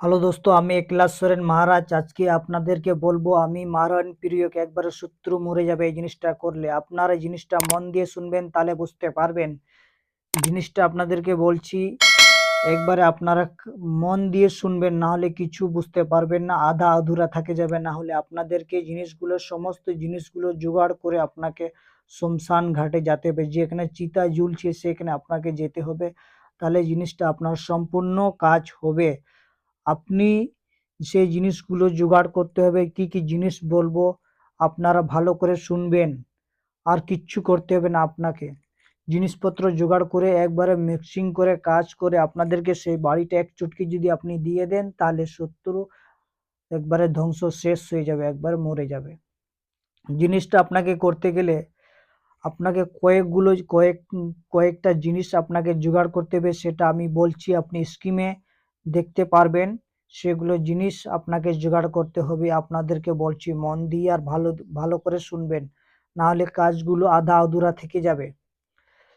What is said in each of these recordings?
Hello দোস্ত, আমি একলাস সোরেন মহারাজ। আজকে আপনাদেরকে বলব, আমি মারান প্রিয়কে একবারে শত্রু মরে যাবে এই জিনিসটা করলে। আপনারা এই জিনিসটা মন দিয়ে শুনবেন, তাহলে বুঝতে পারবেন। জিনিসটা আপনাদেরকে বলছি, একবারে আপনারা মন দিয়ে শুনবেন, না হলে কিছু বুঝতে পারবেন না, আধা আধুরা থাকে যাবে। না হলে আপনাদেরকে জিনিসগুলো, সমস্ত জিনিসগুলো জোগাড় করে আপনাকে শ্মশান ঘাটে যেতে হবে। যেখানে চিতা ঝুলছে, সেখানে আপনাকে যেতে হবে। তাহলে জিনিসটা আপনার সম্পূর্ণ কাজ হবে। আপনি সেই জিনিসগুলো জোগাড় করতে হবে, কি কি জিনিস বলব আপনারা ভালো করে শুনবেন, আর কিচ্ছু করতে হবে না আপনাকে। জিনিসপত্র জোগাড় করে একবারে মিক্সিং করে কাজ করে আপনাদেরকে সেই বাড়িটা এক চুটকি যদি আপনি দিয়ে দেন, তাহলে শত্রু একবারে ধ্বংস শেষ হয়ে যাবে, একবারে মরে যাবে। জিনিসটা আপনাকে করতে গেলে আপনাকে কয়েকগুলো, কয়েক, কয়েকটা জিনিস আপনাকে জোগাড় করতে হবে, সেটা আমি বলছি আপনি স্কিমে দেখতে পারবেন। সেগুলো জিনিস আপনাকে জোগাড় করতে হবে। আপনাদেরকে বলছি, মন দিয়ে আর ভালো ভালো করে শুনবেন। না হলে কাজগুলো আধা আধুরা থেকে যাবে।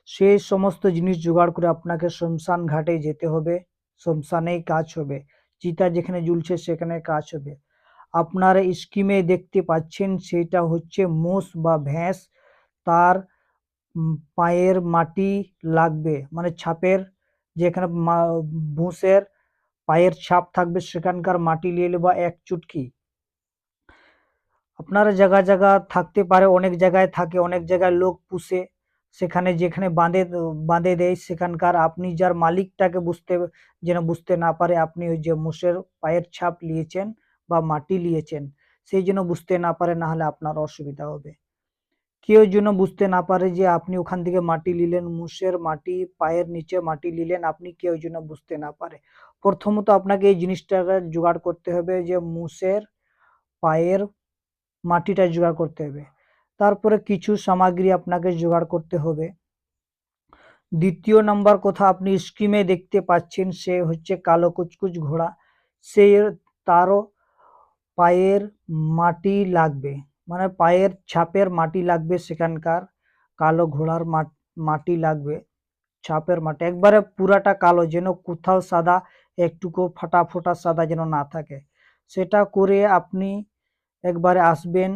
সেই সমস্ত জিনিস জোগাড় করে আপনাকে শ্মশান ঘাটে যেতে হবে। শ্মশানেই কাজ হবে। চিতা যেখানে ঝুলছে সেখানে কাজ হবে। আপনারা স্কিমে দেখতে পাচ্ছেন, সেটা হচ্ছে মোষ বা ভেঁস তার পায়ের মাটি লাগবে। মানে ছাপের যেখানে ভুষের পায়ের ছাপ থাকবে সেখানকার মাটি নিয়ে নেবা এক চুটকি। আপনারা জায়গা জায়গা থাকতে পারে, অনেক জায়গায় থাকে, অনেক জায়গায় লোক পুষে, সেখানে যেখানে বাঁধে বাঁধে দেয়, সেখানকার আপনি যার মালিকটাকে বুঝতে, যেন বুঝতে না পারে, আপনি ওই যে মোষের পায়ের ছাপ নিয়েছেন বা মাটি নিয়েছেন সেই জন্য বুঝতে না পারে, না হলে আপনার অসুবিধা হবে। কেউ যেন বুঝতে না পারে যে আপনি ওখান থেকে মাটি নিলেন, মুষের মাটি, পায়ের নিচে মাটি নিলেন, আপনি কেউ যেন বুঝতে না পারে। প্রথমত আপনাকে এই জিনিসটাকে জোগাড় করতে হবে যে মুষের পায়ের মাটিটা জোগাড় করতে হবে। তারপরে কিছু সামগ্রী আপনাকে জোগাড় করতে হবে। দ্বিতীয় নাম্বার কথা আপনি স্কিমে দেখতে পাচ্ছেন সে হচ্ছে কালো কুচকুচ ঘোড়া। সে তারও পায়ের মাটি লাগবে। মানে পায়ের ছাপের মাটি লাগবে সেখানকার কালো ঘোড়ার মাটি লাগবে। ছাপের মাটি। একবারে পুরাটা কালো যেন কোথাও সাদা একটুকু ফাটা ফোটা সাদা যেন না থাকে। সেটা করে আপনি একবারে আসবেন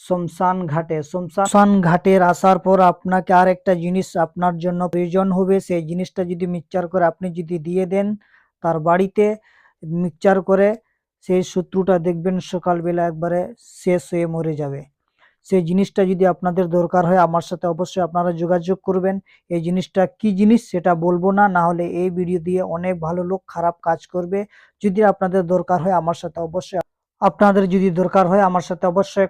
শ্মশান ঘাটে। শ্মশান ঘাটের আসার পর আপনাকে আর একটা জিনিস আপনার জন্য প্রয়োজন হবে। সেই জিনিসটা যদি মিক্সচার করে আপনি যদি দিয়ে দেন তার বাড়িতে মিক্সচার করে সেই শত্রুটা দেখবেন সকালবেলা একবারে শেষ হয়ে মরে যাবে। সেই জিনিসটা যদি আপনাদের দরকার হয় আমার সাথে অবশ্যই আপনারা যোগাযোগ করবেন। এই জিনিসটা কি জিনিস সেটা বলব না না হলে এই ভিডিও দিয়ে অনেক ভালো লোক খারাপ কাজ করবে। যদি আপনাদের দরকার হয় আমার সাথে অবশ্যই আপনাদের যদি দরকার হয় আমার সাথে অবশ্যই